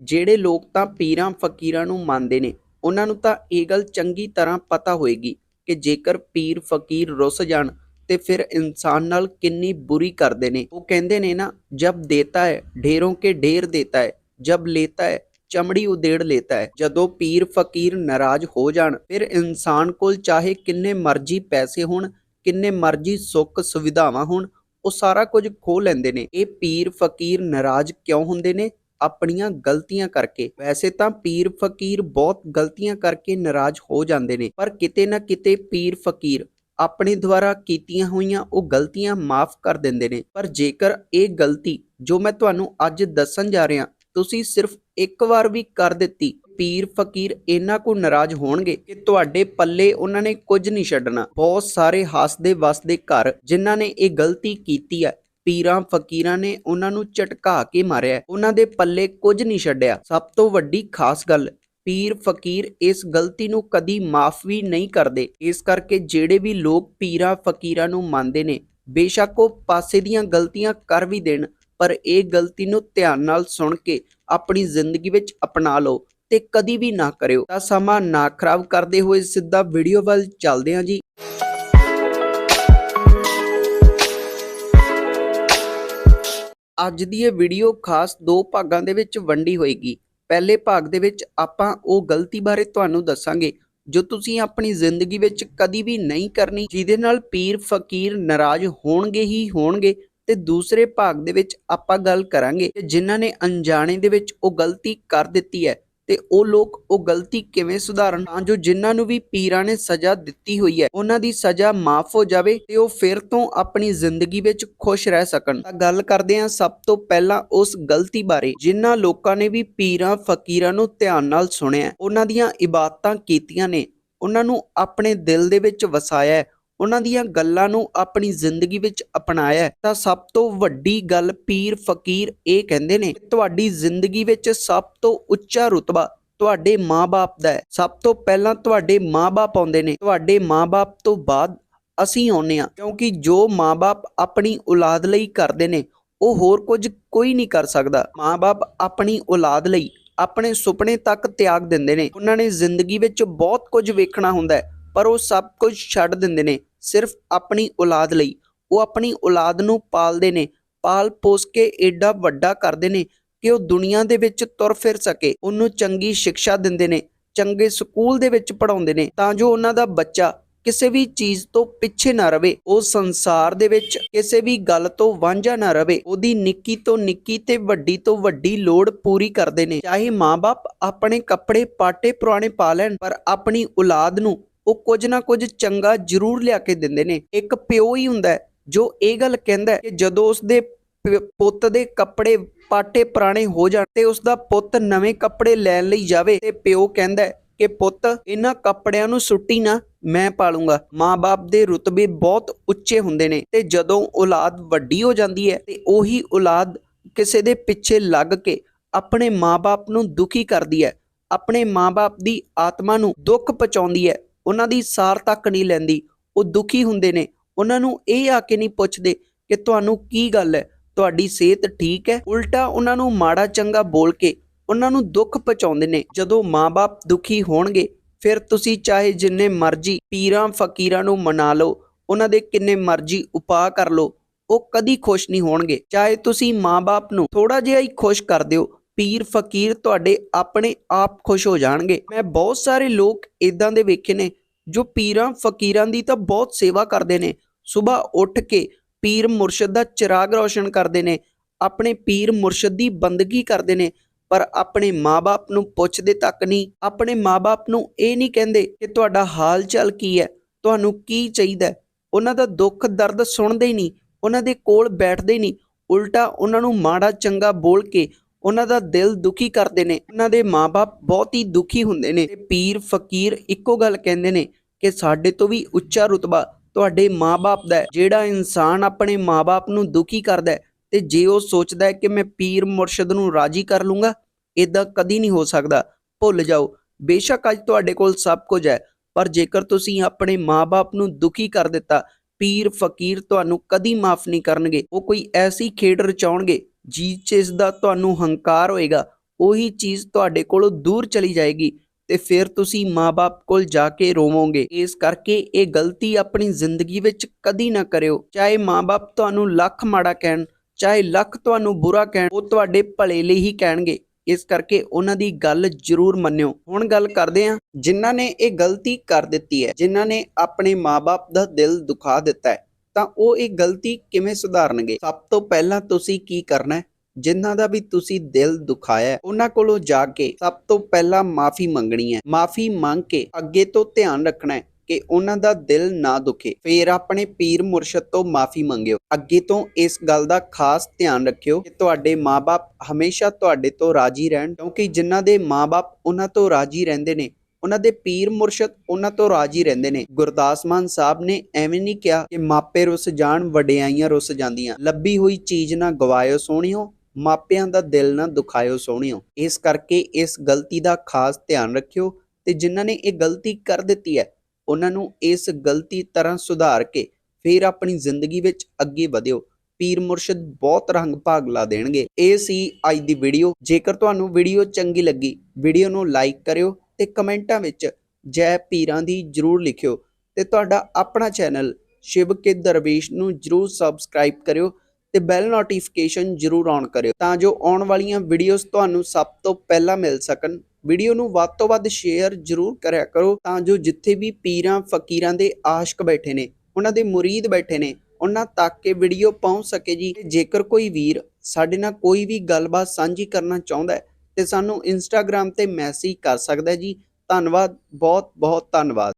ਜਿਹੜੇ ਲੋਕ ਤਾਂ ਪੀਰਾਂ ਫਕੀਰਾਂ ਨੂੰ ਮੰਨਦੇ ਨੇ, ਉਹਨਾਂ ਨੂੰ ਤਾਂ ਇਹ ਗੱਲ ਚੰਗੀ ਤਰ੍ਹਾਂ ਪਤਾ ਹੋਏਗੀ ਕਿ ਜੇਕਰ ਪੀਰ ਫਕੀਰ ਰੁੱਸ ਜਾਣ ਤੇ ਫਿਰ ਇਨਸਾਨ ਨਾਲ ਕਿੰਨੀ ਬੁਰੀ ਕਰਦੇ ਨੇ। ਉਹ ਕਹਿੰਦੇ ਨੇ ਨਾ, ਜਬ ਦੇਤਾ ਹੈ, ਢੇਰੋਂ ਕੇ ਢੇਰ ਦੇਤਾ ਹੈ, ਜਬ ਲੇਤਾ ਹੈ, ਚਮੜੀ ਉਦੇੜ ਲੇਤਾ ਹੈ। ਜਦੋਂ ਪੀਰ ਫਕੀਰ ਨਾਰਾਜ਼ ਹੋ ਜਾਣ, ਫਿਰ ਇਨਸਾਨ ਕੋਲ ਚਾਹੇ ਕਿੰਨੇ ਮਰਜ਼ੀ ਪੈਸੇ ਹੋਣ, ਕਿੰਨੇ ਮਰਜ਼ੀ ਸੁੱਖ ਸੁਵਿਧਾਵਾਂ ਹੋਣ, ਉਹ ਸਾਰਾ ਕੁਝ ਖੋ ਲੈਂਦੇ ਨੇ। ਇਹ ਪੀਰ ਫਕੀਰ ਨਾਰਾਜ਼ ਕਿਉਂ ਹੁੰਦੇ ਨੇ? ਆਪਣੀਆਂ ਗਲਤੀਆਂ ਕਰਕੇ। ਵੈਸੇ ਤਾਂ ਪੀਰ ਫਕੀਰ ਬਹੁਤ ਗਲਤੀਆਂ ਕਰਕੇ ਨਾਰਾਜ਼ ਹੋ ਜਾਂਦੇ ਨੇ, ਪਰ ਕਿਤੇ ਨਾ ਕਿਤੇ ਪੀਰ ਫਕੀਰ ਆਪਣੇ ਦੁਆਰਾ ਕੀਤੀਆਂ ਹੋਈਆਂ ਉਹ ਗਲਤੀਆਂ ਮਾਫ ਕਰ ਦਿੰਦੇ ਨੇ। ਪਰ ਜੇਕਰ ਇਹ ਗਲਤੀ ਜੋ ਮੈਂ ਤੁਹਾਨੂੰ ਅੱਜ ਦੱਸਣ ਜਾ ਰਿਹਾ, ਤੁਸੀਂ ਸਿਰਫ ਇੱਕ ਵਾਰ ਵੀ ਕਰ ਦਿੱਤੀ, ਪੀਰ ਫਕੀਰ ਇਹਨਾਂ ਕੋ ਨਾਰਾਜ਼ ਹੋਣਗੇ ਕਿ ਤੁਹਾਡੇ ਪੱਲੇ ਉਹਨਾਂ ਨੇ ਕੁਝ ਨਹੀਂ ਛੱਡਣਾ। ਬਹੁਤ ਸਾਰੇ ਹੱਸਦੇ ਵਸਦੇ ਘਰ ਜਿਨ੍ਹਾਂ ਨੇ ਇਹ ਗਲਤੀ ਕੀਤੀ ਹੈ ਪੀਰਾਂ, ਫਕੀਰਾਂ ਨੇ ਉਹਨਾਂ ਨੂੰ ਝਟਕਾ ਕੇ ਮਾਰਿਆ। ਉਹਨਾਂ ਦੇ ਪੱਲੇ ਕੁਝ ਨਹੀਂ ਛੱਡਿਆ। ਸਭ ਤੋਂ ਵੱਡੀ ਖਾਸ ਗੱਲ, ਪੀਰ, ਫਕੀਰ ਇਸ ਗਲਤੀ ਨੂੰ ਕਦੀ ਮਾਫ ਵੀ ਨਹੀਂ ਕਰਦੇ। ਇਸ ਕਰਕੇ ਜਿਹੜੇ ਵੀ ਲੋਕ ਪੀਰਾਂ, ਫਕੀਰਾਂ ਨੂੰ ਮੰਨਦੇ ਨੇ, ਬੇਸ਼ੱਕ ਉਹ ਪਾਸੇ ਦੀਆਂ ਗਲਤੀਆਂ ਕਰ ਵੀ ਦੇਣ, ਪਰ ਇਹ ਗਲਤੀ ਨੂੰ ਧਿਆਨ ਨਾਲ ਸੁਣ ਕੇ ਆਪਣੀ ਜ਼ਿੰਦਗੀ ਵਿੱਚ ਅਪਣਾ ਲਓ ਤੇ ਕਦੀ ਵੀ ਨਾ ਕਰਿਓ। ਤਾਂ ਸਮਾਂ ਨਾ ਖਰਾਬ ਕਰਦੇ ਹੋਏ ਸਿੱਧਾ ਵੀਡੀਓ ਵੱਲ ਚੱਲਦੇ ਹਾਂ ਜੀ। ਅੱਜ ਦੀ ਇਹ ਵੀਡੀਓ ਖਾਸ ਦੋ ਭਾਗਾਂ ਦੇ ਵਿੱਚ ਵੰਡੀ ਹੋਏਗੀ। ਪਹਿਲੇ ਭਾਗ ਦੇ ਵਿੱਚ ਆਪਾਂ ਉਹ ਗਲਤੀ ਬਾਰੇ ਤੁਹਾਨੂੰ ਦੱਸਾਂਗੇ, ਜੋ ਤੁਸੀਂ ਆਪਣੀ ਜ਼ਿੰਦਗੀ ਵਿੱਚ ਕਦੀ ਵੀ ਨਹੀਂ ਕਰਨੀ, ਜਿਹਦੇ ਨਾਲ ਪੀਰ ਫਕੀਰ ਨਾਰਾਜ਼ ਹੋਣਗੇ ਹੀ ਹੋਣਗੇ, ਤੇ ਦੂਸਰੇ ਭਾਗ ਦੇ ਵਿੱਚ ਆਪਾਂ ਗੱਲ ਕਰਾਂਗੇ ਕਿ ਜਿਨ੍ਹਾਂ ਨੇ ਅਣਜਾਣੇ ਦੇ ਵਿੱਚ ਉਹ ਗਲਤੀ ਕਰ ਦਿੱਤੀ ਹੈ। ਤੇ ਉਹ ਲੋਕ ਉਹ ਗਲਤੀ ਕਿਵੇਂ ਸੁਧਾਰਨ, ਤਾਂ ਜੋ ਜਿਨ੍ਹਾਂ ਨੂੰ ਵੀ ਪੀਰਾਂ ਨੇ ਸਜ਼ਾ ਦਿੱਤੀ ਹੋਈ ਹੈ, ਉਹਨਾਂ ਦੀ ਸਜ਼ਾ ਮਾਫ ਹੋ ਜਾਵੇ ਤੇ ਉਹ ਫਿਰ ਤੋਂ ਆਪਣੀ ਜ਼ਿੰਦਗੀ ਵਿੱਚ ਖੁਸ਼ ਰਹਿ ਸਕਣ। ਤਾਂ ਗੱਲ ਕਰਦੇ ਹਾਂ ਸਭ ਤੋਂ ਪਹਿਲਾਂ ਉਸ ਗਲਤੀ ਬਾਰੇ, ਜਿਨ੍ਹਾਂ ਲੋਕਾਂ ਨੇ ਵੀ ਪੀਰਾਂ ਫਕੀਰਾਂ ਨੂੰ ਧਿਆਨ ਨਾਲ ਸੁਣਿਆ ਉਹਨਾਂ ਦੀਆਂ ਇਬਾਦਤਾਂ ਕੀਤੀਆਂ ਨੇ, ਉਹਨਾਂ ਨੂੰ ਆਪਣੇ ਦਿਲ ਦੇ ਵਿੱਚ ਵਸਾਇਆ ਉਹਨਾਂ ਦੀਆਂ ਗੱਲਾਂ ਨੂੰ ਆਪਣੀ ਜ਼ਿੰਦਗੀ ਵਿੱਚ ਅਪਣਾਇਆ ਤਾਂ ਸਭ ਤੋਂ ਵੱਡੀ ਗੱਲ ਪੀਰ ਫਕੀਰ ਇਹ ਕਹਿੰਦੇ ਨੇ, ਤੁਹਾਡੀ ਜ਼ਿੰਦਗੀ ਵਿੱਚ ਸਭ ਤੋਂ ਉੱਚਾ ਰੁਤਬਾ ਤੁਹਾਡੇ ਮਾਪੇ ਦਾ ਹੈ। ਸਭ ਤੋਂ ਪਹਿਲਾਂ ਤੁਹਾਡੇ ਮਾਪੇ ਆਉਂਦੇ ਨੇ। ਤੁਹਾਡੇ ਮਾਪੇ ਤੋਂ ਬਾਅਦ ਅਸੀਂ ਆਉਂਦੇ ਹਾਂ। ਕਿਉਂਕਿ ਜੋ ਮਾਪੇ ਆਪਣੀ ਔਲਾਦ ਲਈ ਕਰਦੇ ਨੇ, ਉਹ ਹੋਰ ਕੁਝ ਕੋਈ ਨਹੀਂ ਕਰ ਸਕਦਾ। ਮਾਪੇ ਆਪਣੀ ਔਲਾਦ ਲਈ ਆਪਣੇ ਸੁਪਨੇ ਤੱਕ ਤਿਆਗ ਦਿੰਦੇ ਨੇ। ਉਹਨਾਂ ਨੇ ਜ਼ਿੰਦਗੀ ਵਿੱਚ ਬਹੁਤ ਕੁਝ ਵੇਖਣਾ ਹੁੰਦਾ ਹੈ। ਪਰ ਉਹ ਸਭ ਕੁਝ ਛੱਡ ਦਿੰਦੇ ਨੇ, ਸਿਰਫ ਆਪਣੀ ਔਲਾਦ ਲਈ। ਉਹ ਆਪਣੀ ਔਲਾਦ ਨੂੰ ਪਾਲਦੇ ਨੇ, ਪਾਲ ਪੋਸ ਕੇ ਏਡਾ ਵੱਡਾ ਕਰਦੇ ਨੇ ਕਿ ਉਹ ਦੁਨੀਆ ਦੇ ਵਿੱਚ ਤੁਰ ਫਿਰ ਸਕੇ। ਉਹਨੂੰ ਚੰਗੀ ਸਿੱਖਿਆ ਦਿੰਦੇ ਨੇ, ਚੰਗੇ ਸਕੂਲ ਦੇ ਵਿੱਚ ਪੜਾਉਂਦੇ ਨੇ, ਤਾਂ ਜੋ ਉਹਨਾਂ ਦਾ ਬੱਚਾ ਕਿਸੇ ਵੀ ਚੀਜ਼ ਤੋਂ ਪਿੱਛੇ ਨਾ ਰਵੇ। ਉਹ ਸੰਸਾਰ ਦੇ ਵਿੱਚ ਕਿਸੇ ਵੀ ਗੱਲ ਤੋਂ ਵਾਂਝਾ ਨਾ ਰਵੇ। ਉਹਦੀ ਨਿੱਕੀ ਤੋਂ ਨਿੱਕੀ ਤੇ ਵੱਡੀ ਤੋਂ ਵੱਡੀ ਲੋੜ ਪੂਰੀ ਕਰਦੇ ਨੇ। ਚਾਹੇ ਮਾਪੇ ਆਪਣੇ ਕੱਪੜੇ ਪਾਟੇ ਪੁਰਾਣੇ ਪਾ ਲੈਣ, ਪਰ ਆਪਣੀ ਔਲਾਦ ਨੂੰ ਉਹ ਕੁਝ ਨਾ ਕੁਝ ਚੰਗਾ ਜ਼ਰੂਰ ਲਿਆ ਕੇ ਦਿੰਦੇ ਨੇ। ਇੱਕ ਪਿਓ ਹੀ ਹੁੰਦਾ ਹੈ, ਜੋ ਇਹ ਗੱਲ ਕਹਿੰਦਾ ਕਿ ਜਦੋਂ ਉਸਦੇ ਪ- ਪੁੱਤ ਦੇ ਕੱਪੜੇ ਪਾਟੇ ਪੁਰਾਣੇ ਹੋ ਜਾਣ ਤੇ ਉਸਦਾ ਪੁੱਤ ਨਵੇਂ ਕੱਪੜੇ ਲੈਣ ਲਈ ਜਾਵੇ ਤੇ ਪਿਓ ਕਹਿੰਦਾ ਹੈ ਕਿ ਪੁੱਤ, ਇਹਨਾਂ ਕੱਪੜਿਆਂ ਨੂੰ ਸੁੱਟੀ ਨਾ, ਮੈਂ ਪਾਲੂੰਗਾ। ਮਾਂ-ਬਾਪ ਦੇ ਰੁਤਬੇ ਬਹੁਤ ਉੱਚੇ ਹੁੰਦੇ ਨੇ ਤੇ ਜਦੋਂ ਔਲਾਦ ਵੱਡੀ ਹੋ ਜਾਂਦੀ ਹੈ ਤੇ ਉਹੀ ਔਲਾਦ ਕਿਸੇ ਦੇ ਪਿੱਛੇ ਲੱਗ ਕੇ ਆਪਣੇ ਮਾਂ-ਬਾਪ ਨੂੰ ਦੁਖੀ ਕਰਦੀ ਹੈ, ਆਪਣੇ ਮਾਂ-ਬਾਪ ਦੀ ਆਤਮਾ ਨੂੰ ਦੁੱਖ ਪਹੁੰਚਾਉਂਦੀ ਹੈ। ਉਹਨਾਂ ਦੀ ਸਾਰ ਤੱਕ ਨਹੀਂ ਲੈਂਦੀ। ਉਹ ਦੁਖੀ ਹੁੰਦੇ ਨੇ। ਉਹਨਾਂ ਨੂੰ ਇਹ ਆ ਕੇ ਨਹੀਂ ਪੁੱਛਦੇ ਕਿ ਤੁਹਾਨੂੰ ਕੀ ਗੱਲ ਹੈ? ਤੁਹਾਡੀ ਸਿਹਤ ਠੀਕ ਹੈ? ਉਲਟਾ ਉਹਨਾਂ ਨੂੰ ਮਾੜਾ ਚੰਗਾ ਬੋਲ ਕੇ ਉਹਨਾਂ ਨੂੰ ਦੁੱਖ ਪਹੁੰਚਾਉਂਦੇ ਨੇ। ਜਦੋਂ ਮਾਪੇ ਦੁਖੀ ਹੋਣਗੇ, ਫਿਰ ਤੁਸੀਂ ਚਾਹੇ ਜਿੰਨੇ ਮਰਜ਼ੀ ਪੀਰਾਂ ਫਕੀਰਾਂ ਨੂੰ ਮਨਾ ਲਓ, ਉਹਨਾਂ ਦੇ ਕਿੰਨੇ ਮਰਜ਼ੀ ਉਪਾਅ ਕਰ ਲਓ, ਉਹ ਕਦੀ ਖੁਸ਼ ਨਹੀਂ ਹੋਣਗੇ। ਚਾਹੇ ਤੁਸੀਂ ਮਾਪੇ ਨੂੰ ਥੋੜਾ ਜਿਹਾ ਹੀ ਖੁਸ਼ ਕਰ ਦਿਓ ਪੀਰ ਫਕੀਰ ਤੁਹਾਡੇ ਆਪਣੇ ਆਪ ਖੁਸ਼ ਹੋ ਜਾਣਗੇ। ਮੈਂ ਬਹੁਤ ਸਾਰੇ ਲੋਕ ਇਦਾਂ ਦੇ ਵੇਖੇ ਨੇ, ਜੋ ਪੀਰਾਂ ਫਕੀਰਾਂ ਦੀ ਤਾਂ ਬਹੁਤ ਸੇਵਾ ਕਰਦੇ ਨੇ। ਸਵੇਰ ਉੱਠ ਕੇ ਪੀਰ ਮੁਰਸ਼ਿਦ ਦਾ ਚਿਰਾਗ ਰੋਸ਼ਨ ਕਰਦੇ ਨੇ, ਆਪਣੇ ਪੀਰ ਮੁਰਸ਼ਿਦ ਦੀ ਬੰਦਗੀ ਕਰਦੇ ਨੇ, ਪਰ ਆਪਣੇ ਮਾਪੇ ਨੂੰ ਪੁੱਛਦੇ ਤੱਕ ਨਹੀਂ। ਆਪਣੇ ਮਾਪੇ ਨੂੰ ਇਹ ਨਹੀਂ ਕਹਿੰਦੇ ਕਿ ਤੁਹਾਡਾ ਹਾਲ ਚਾਲ ਕੀ ਹੈ, ਤੁਹਾਨੂੰ ਕੀ ਚਾਹੀਦਾ ਉਹਨਾਂ ਦਾ ਦੁੱਖ ਦਰਦ ਸੁਣਦੇ ਹੀ ਨਹੀਂ, ਉਹਨਾਂ ਦੇ ਕੋਲ ਬੈਠਦੇ ਨਹੀਂ। ਉਲਟਾ ਉਹਨਾਂ ਨੂੰ ਮਾੜਾ ਚੰਗਾ ਬੋਲ ਕੇ ਉਹਨਾਂ ਦਾ ਦਿਲ ਦੁਖੀ ਕਰਦੇ ਨੇ। ਉਹਨਾਂ ਦੇ ਮਾਪੇ ਬਹੁਤ ਹੀ ਦੁਖੀ ਹੁੰਦੇ ਨੇ। ਤੇ ਪੀਰ, ਫਕੀਰ ਇੱਕੋ ਗੱਲ ਕਹਿੰਦੇ ਨੇ ਕਿ ਸਾਡੇ ਤੋਂ ਵੀ ਉੱਚਾ ਰੁਤਬਾ ਤੁਹਾਡੇ ਮਾਪੇ ਦਾ ਜਿਹੜਾ ਇਨਸਾਨ ਆਪਣੇ ਮਾਪੇ ਨੂੰ ਦੁਖੀ ਕਰਦਾ ਤੇ ਜੇ ਉਹ ਸੋਚਦਾ ਹੈ ਕਿ ਮੈਂ ਪੀਰ ਮੁਰਸ਼ਿਦ ਨੂੰ ਰਾਜੀ ਕਰ ਲੂੰਗਾ ਇਦਾਂ ਕਦੀ ਨਹੀਂ ਹੋ ਸਕਦਾ। ਭੁੱਲ ਜਾਓ, ਬੇਸ਼ੱਕ ਅੱਜ ਤੁਹਾਡੇ ਕੋਲ ਸਭ ਕੁਝ ਹੈ, ਪਰ ਜੇਕਰ ਤੁਸੀਂ ਆਪਣੇ ਮਾਪੇ ਨੂੰ ਦੁਖੀ ਕਰ ਦਿੱਤਾ, ਪੀਰ, ਫਕੀਰ ਤੁਹਾਨੂੰ ਕਦੀ ਮਾਫ ਨਹੀਂ ਕਰਨਗੇ। ਉਹ ਕੋਈ ਐਸੀ ਖੇਡ ਰਚਾਉਣਗੇ ਜਿਸ 'ਚ ਦਾ ਤੁਹਾਨੂੰ ਹੰਕਾਰ ਹੋਏਗਾ, ਉਹੀ ਚੀਜ਼ ਤੁਹਾਡੇ ਕੋਲੋਂ ਦੂਰ ਚਲੀ ਜਾਏਗੀ ਤੇ ਫਿਰ ਤੁਸੀਂ ਮਾਪੇ ਕੋਲ ਜਾ ਕੇ ਰੋਵੋਗੇ। ਇਸ ਕਰਕੇ ਇਹ ਗਲਤੀ ਆਪਣੀ ਜ਼ਿੰਦਗੀ ਵਿੱਚ ਕਦੀ ਨਾ ਕਰਿਓ। ਚਾਹੇ ਮਾਪੇ ਤੁਹਾਨੂੰ ਲੱਖ ਮਾੜਾ ਕਹਿਣ, ਚਾਹੇ ਲੱਖ ਤੁਹਾਨੂੰ ਬੁਰਾ ਕਹਿਣ, ਉਹ ਤੁਹਾਡੇ ਭਲੇ ਲਈ ਹੀ ਕਹਿਣਗੇ। ਇਸ ਕਰਕੇ ਉਹਨਾਂ ਦੀ ਗੱਲ ਜ਼ਰੂਰ ਮੰਨਿਓ। ਹੁਣ ਗੱਲ ਕਰਦੇ ਹਾਂ, ਜਿਨ੍ਹਾਂ ਨੇ ਇਹ ਗਲਤੀ ਕਰ ਦਿੱਤੀ ਹੈ, ਜਿਨ੍ਹਾਂ ਨੇ ਆਪਣੇ ਮਾਪੇ ਦਾ ਦਿਲ ਦੁਖਾ ਦਿੱਤਾ ਹੈ। ਤਾਂ ਉਹ ਇਹ ਗਲਤੀ ਕਿਵੇਂ ਸੁਧਾਰਨਗੇ? ਸਭ ਤੋਂ ਪਹਿਲਾਂ ਤੁਸੀਂ ਕੀ ਕਰਨਾ ਹੈ? ਜਿਨ੍ਹਾਂ ਦਾ ਵੀ ਤੁਸੀਂ ਦਿਲ ਦੁਖਾਇਆ ਉਹਨਾਂ ਕੋਲੋਂ ਜਾ ਕੇ ਸਭ ਤੋਂ ਪਹਿਲਾਂ ਮਾਫੀ ਮੰਗਣੀ ਹੈ। ਮਾਫੀ ਮੰਗ ਕੇ ਅੱਗੇ ਤੋਂ ਧਿਆਨ ਰੱਖਣਾ ਹੈ ਕਿ ਉਹਨਾਂ ਦਾ ਦਿਲ ਨਾ ਦੁਖੇ। ਫੇਰ ਆਪਣੇ ਪੀਰ ਮੁਰਸ਼ਦ ਤੋਂ ਮਾਫੀ ਮੰਗਿਓ। ਅੱਗੇ ਤੋਂ ਇਸ ਗੱਲ ਦਾ ਖਾਸ ਧਿਆਨ ਰੱਖਿਓ ਕਿ ਤੁਹਾਡੇ ਮਾਪੇ ਹਮੇਸ਼ਾ ਤੁਹਾਡੇ ਤੋਂ ਰਾਜੀ ਰਹਿਣ, ਕਿਉਂਕਿ ਜਿਨ੍ਹਾਂ ਦੇ ਮਾਪੇ ਉਹਨਾਂ ਤੋਂ ਰਾਜੀ ਰਹਿੰਦੇ ਨੇ ਉਹਨਾਂ ਦੇ ਪੀਰ ਮੁਰਸ਼ਦ ਉਹਨਾਂ ਤੋਂ ਰਾਜੀ ਰਹਿੰਦੇ ਨੇ। ਗੁਰਦਾਸ ਮਾਨ ਸਾਹਿਬ ਨੇ ਐਵੇਂ ਨਹੀਂ ਕਿਹਾ ਕਿ ਮਾਪੇ ਰੁੱਸ ਜਾਣ, ਵਡਿਆਈਆਂ ਰੁੱਸ ਜਾਂਦੀਆਂ। ਲੱਭੀ ਹੋਈ ਚੀਜ਼ ਨਾ ਗਵਾਇਓ ਸੋਹਣਿਓ, ਮਾਪਿਆਂ ਦਾ ਦਿਲ ਨਾ ਦੁਖਾਇਓ ਸੋਹਣਿਓ। ਇਸ ਕਰਕੇ ਇਸ ਗਲਤੀ ਦਾ ਖਾਸ ਧਿਆਨ ਰੱਖਿਓ ਤੇ ਜਿਨ੍ਹਾਂ ਨੇ ਇਹ ਗਲਤੀ ਕਰ ਦਿੱਤੀ ਹੈ, ਉਹਨਾਂ ਨੂੰ ਇਸ ਗਲਤੀ ਤਰ੍ਹਾਂ ਸੁਧਾਰ ਕੇ ਫਿਰ ਆਪਣੀ ਜ਼ਿੰਦਗੀ ਵਿੱਚ ਅੱਗੇ ਵਧਿਓ। ਪੀਰ ਮੁਰਸ਼ਿਦ ਬਹੁਤ ਰੰਗ ਭਾਗ ਲਾ ਦੇਣਗੇ। ਇਹ ਸੀ ਅੱਜ ਦੀ ਵੀਡੀਓ ਜੇਕਰ ਤੁਹਾਨੂੰ ਵੀਡੀਓ ਚੰਗੀ ਲੱਗੀ ਵੀਡੀਓ ਨੂੰ ਲਾਈਕ ਕਰਿਓ ਤੇ ਕਮੈਂਟਾਂ ਵਿੱਚ ਜੈ ਪੀਰਾਂ ਦੀ ਜਰੂਰ ਲਿਖਿਓ ਤੇ ਤੁਹਾਡਾ ਆਪਣਾ ਚੈਨਲ ਸ਼ਿਵ ਕੇ ਦਰਵੇਸ਼ ਨੂੰ ਜਰੂਰ ਸਬਸਕ੍ਰਾਈਬ ਕਰਿਓ ਤੇ ਬੈਲ ਨੋਟੀਫਿਕੇਸ਼ਨ ਜਰੂਰ ਔਨ ਕਰਿਓ ਤਾਂ ਜੋ ਆਉਣ ਵਾਲੀਆਂ ਵੀਡੀਓਜ਼ ਤੁਹਾਨੂੰ ਸਭ ਤੋਂ ਪਹਿਲਾਂ ਮਿਲ ਸਕਣ। ਵੀਡੀਓ ਨੂੰ ਵੱਧ ਤੋਂ ਵੱਧ ਸ਼ੇਅਰ ਜਰੂਰ ਕਰਿਆ ਕਰੋ ਤਾਂ ਜੋ ਜਿੱਥੇ ਵੀ ਪੀਰਾਂ, ਫਕੀਰਾਂ ਦੇ ਆਸ਼ਕ ਬੈਠੇ ਨੇ, ਉਹਨਾਂ ਦੇ ਮੁਰੀਦ ਬੈਠੇ ਨੇ, ਉਹਨਾਂ ਤੱਕ ਇਹ ਵੀਡੀਓ ਪਹੁੰਚ ਸਕੇ ਜੀ। ਜੇਕਰ ਕੋਈ ਵੀਰ ਸਾਡੇ ਨਾਲ ਕੋਈ ਵੀ ਗੱਲਬਾਤ ਸਾਂਝੀ ਕਰਨਾ ਚਾਹੁੰਦਾ ਹੈ ਤੇ ਸਾਨੂੰ ਇੰਸਟਾਗ੍ਰam ਤੇ ਮੈਸੇਜ ਕਰ ਸਕਦਾ ਜੀ। ਧੰਨਵਾਦ ਬਹੁਤ ਬਹੁਤ ਧੰਨਵਾਦ।